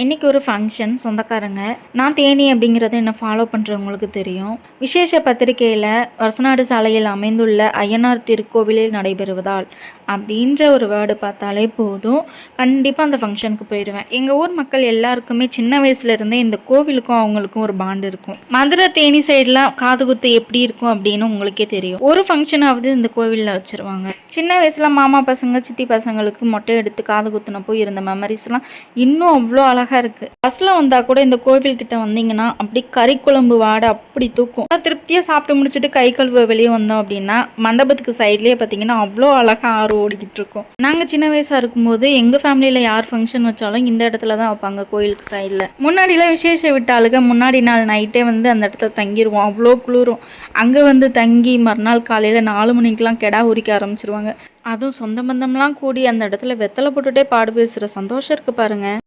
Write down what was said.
இன்றைக்கி ஒரு ஃபங்க்ஷன் சொந்தக்காரங்க. நான் தேனி அப்படிங்கிறத என்ன ஃபாலோ பண்ணுறவங்களுக்கு தெரியும். விசேஷ பத்திரிகையில் வருசநாடு சாலையில் அமைந்துள்ள அய்யனார் திருக்கோவிலில் நடைபெறுவதால் அப்படின்ற ஒரு வேர்டு பார்த்தாலே போதும். கண்டிப்பாக அந்த ஃபங்க்ஷனுக்கு போயிடுவேன் எங்கள் ஊர் மக்கள் எல்லாருக்குமே சின்ன வயசுலேருந்தே இந்த கோவிலுக்கும் அவங்களுக்கும் ஒரு பாண்டு இருக்கும். மதுரை தேனி சைட்லாம் காது குத்து எப்படி இருக்கும் அப்படின்னு உங்களுக்கே தெரியும். ஒரு ஃபங்க்ஷனாவது இந்த கோவிலில் வச்சுருவாங்க. சின்ன வயசில் மாமா பசங்க சித்தி பசங்களுக்கு மொட்டை எடுத்து காது குத்துனப்போ இருந்த மெமரிஸ்லாம் இன்னும் அவ்வளோ அழகாக அழகாக இருக்குது பஸ்ஸில் வந்தால் கூட இந்த கோவில்கிட்ட வந்தீங்கன்னா அப்படி கறி குழம்பு வாடை அப்படி தூக்கும். திருப்தியாக சாப்பிட்டு முடிச்சுட்டு கை கழுவ வெளியே வந்தோம் அப்படின்னா மண்டபத்துக்கு சைட்லேயே பார்த்தீங்கன்னா அவ்வளோ அழகாக ஆறு ஓடிக்கிட்டு இருக்கும். நாங்கள் சின்ன வயசாக இருக்கும்போது எங்கள் ஃபேமிலியில் யார் ஃபங்க்ஷன் வச்சாலும் இந்த இடத்துல தான் வைப்பாங்க கோயிலுக்கு சைடில் முன்னாடிலாம் விசேஷ விட்டாளுக முன்னாடி நாள் நைட்டே வந்து அந்த இடத்துல தங்கிடுவோம் அவ்வளோ குளிரும். அங்கே வந்து தங்கி மறுநாள் காலையில் நாலு மணிக்கெலாம் கெடா உரிக்க ஆரம்பிச்சிருவாங்க. அதுவும் சொந்த பந்தம்லாம் கூடி அந்த இடத்துல வெத்தலை போட்டுட்டே பாடு பேசுகிற சந்தோஷம் இருக்குது பாருங்கள்